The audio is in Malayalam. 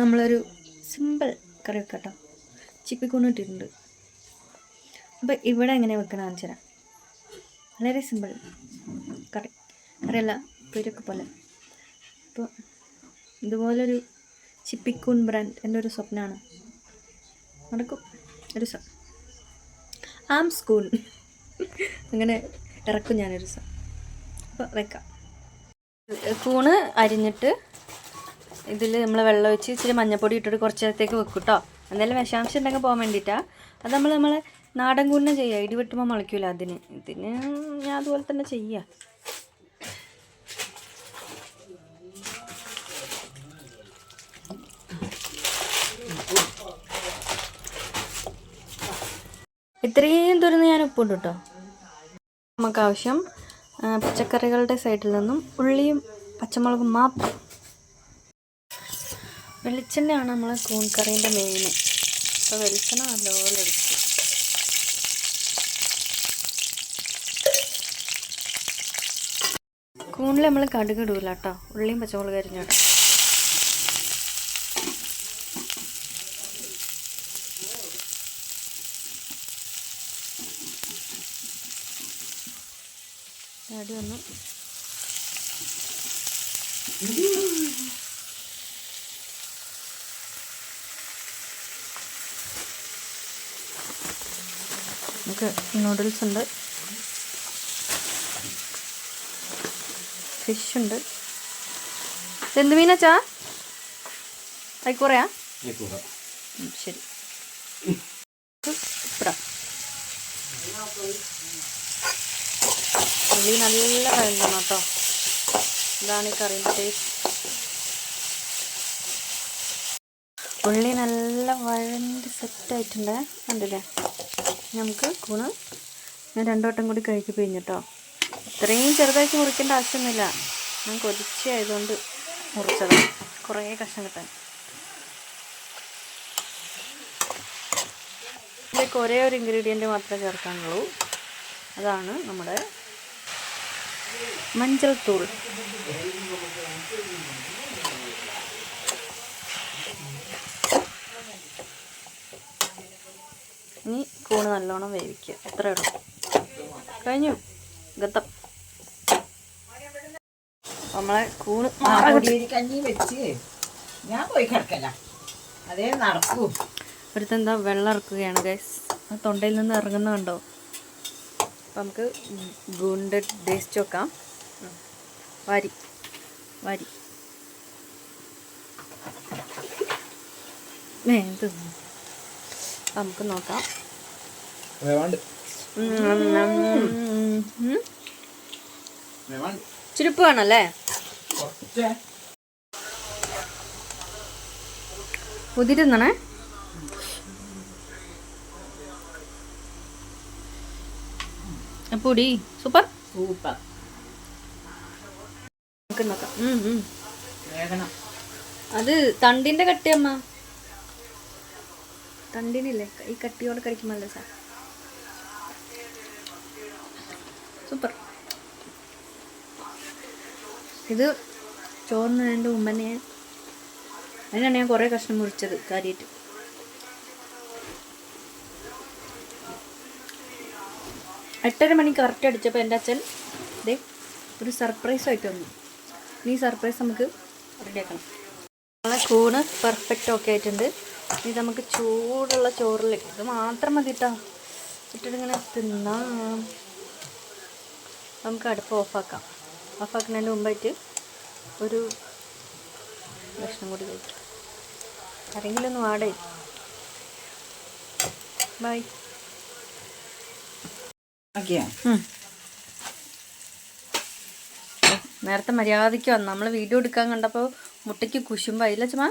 നമ്മളൊരു സിമ്പിൾ കറി വെക്കട്ടോ. ചിപ്പിക്കൂണ് ഇട്ടിട്ടുണ്ട് അപ്പോൾ ഇവിടെ എങ്ങനെ വെക്കണം കാണിച്ചു വളരെ സിമ്പിൾ കറി. കറിയല്ല പുരൊക്കെ പോലെ. അപ്പോൾ ഇതുപോലൊരു ചിപ്പിക്കൂൺ ബ്രാൻഡ് എന്റെ ഒരു സ്വപ്നമാണ് നടക്കും. ഒരു സ ആം സ്കൂൺ അങ്ങനെ ഇറക്കും ഞാനൊരു സ അപ്പോൾ വെക്കാം. കൂണ് അരിഞ്ഞിട്ട് ഇതിൽ നമ്മൾ വെള്ളം ഒഴിച്ച് ഇച്ചിരി മഞ്ഞപ്പൊടി ഇട്ടിട്ട് കുറച്ച് നേരത്തേക്ക് വെക്കും കേട്ടോ എന്തായാലും വിഷാംശം ഉണ്ടെങ്കിൽ പോകാൻ വേണ്ടിയിട്ടാണ് അത് നമ്മൾ നമ്മളെ നാടൻ കൂടിനെ ചെയ്യുക ഇടി വെട്ടുമ്പോൾ മുളയ്ക്കൂല അതിന്. ഇതിന് ഞാൻ അതുപോലെ തന്നെ ചെയ്യാം. ഇത്രയും തുറന്ന് ഞാൻ ഉപ്പുണ്ട് കേട്ടോ നമുക്ക് ആവശ്യം പച്ചക്കറികളുടെ സൈഡിൽ നിന്നും ഉള്ളിയും പച്ചമുളകും മാത്രം വെളിച്ചെണ്ണയാണ് നമ്മൾ കൂൺ കറീന്റെ മെയിൻ അപ്പോൾ വെളിച്ചെണ്ണ നല്ലപോലെ എടുക്കും കൂണിൽ നമ്മൾ കടുക് ഇടൂല കേട്ടോ ഉള്ളിയും പച്ചമുളക് അരിഞ്ഞിടും. അടി വന്നു. നമുക്ക് നൂഡിൽസ് ഉണ്ട്. ഫിഷ് ഉണ്ട്. എന്ത് മീനച്ചാ അയക്കൂറയാ ഉം, ശരി. ഉള്ളി നല്ല വഴങ്ങണം കേട്ടോ. ഇതാണ് ഈ കറിയുടെ ടേസ്റ്റ് ഉള്ളി നല്ല വഴണ്ട് സെറ്റായിട്ടുണ്ട് കണ്ടില്ലേ? നമുക്ക് കൂണ് ഞാൻ രണ്ടു വട്ടം കൂടി കഴിക്ക് പിഴിഞ്ഞിട്ടോ. ഇത്രയും ചെറുതാക്കി മുറിക്കേണ്ട ആവശ്യമൊന്നുമില്ല. ഞാൻ കൊതിച്ചായതുകൊണ്ട് മുറിച്ചതാണ് കുറേ കഷ്ണം കിട്ടാൻ. ഇതിലേക്ക് ഒരേ ഒരു ഇൻഗ്രീഡിയന്റ് മാത്രമേ ചേർക്കാനുള്ളൂ. അതാണ് നമ്മുടെ മഞ്ചൾ തൂൾ. ഇനി കൂണ് നല്ലോണം വേവിക്കുക. എത്ര ഇടും? കഴിഞ്ഞു. ഗത്തം നമ്മളെ കൂണ് കഞ്ഞി വെച്ച് ഞാൻ പോയി കിടക്കല. അതേ നടക്കൂ. ഒരുത്തെന്താ വെള്ളം ഇറക്കുകയാണ് ഗൈസ് ആ തൊണ്ടയിൽ നിന്ന് ഇറങ്ങുന്ന കണ്ടോ? അപ്പം നമുക്ക് ഗുണ്ട് ടേസ്റ്റ് വെക്കാം. വരി. വരി. ഏ അപ്പം നമുക്ക് നോക്കാം. ചുരുപ്പ് വേണല്ലേ? ഉതിരുന്നണേ പൊടി. സൂപ്പർ. സൂപ്പർ. നമുക്ക് നോക്കാം. അത് തണ്ടിന്റെ കട്ടിയമ്മ. തണ്ടിനില്ലേ? ഈ കട്ടിയോടെ കഴിക്കുമല്ലോ സാർ സൂപ്പർ. ഇത് ചോറിന് എന്റെ ഉമ്മനെ അതിനാണ് ഞാൻ കുറേ കഷ്ണം മുറിച്ചത് കാര്യമായിട്ട് എട്ടര മണി കറക്റ്റ് അടിച്ചപ്പോൾ എന്റെ അച്ഛൻ ദേ ഒരു സർപ്രൈസ് ആയിട്ട് വന്നു. ഇനി സർപ്രൈസ് നമുക്ക് റെഡിയാക്കണം. നമ്മളെ കൂണ് പെർഫെക്റ്റ് ഓക്കെ ആയിട്ടുണ്ട്. ഇനി നമുക്ക് ചൂടുള്ള ചോറിൽ ഇത് മാത്രം മതി കേട്ടോ ഇട്ടിട്ടിങ്ങനെ തിന്നാം. നമുക്ക് അടുപ്പ് ഓഫാക്കാം ഓഫാക്കുന്നതിന് മുമ്പായിട്ട് ഒരു ഭക്ഷണം കൂടി കഴിക്കാം. ആരെങ്കിലും ഒന്ന് ആടേ ബൈ നേരത്തെ മര്യാദയ്ക്ക് വന്നു. നമ്മൾ വീഡിയോ എടുക്കാൻ കണ്ടപ്പോൾ മുട്ടയ്ക്ക് കുശുമ്പായില്ല ചുമ്മാ.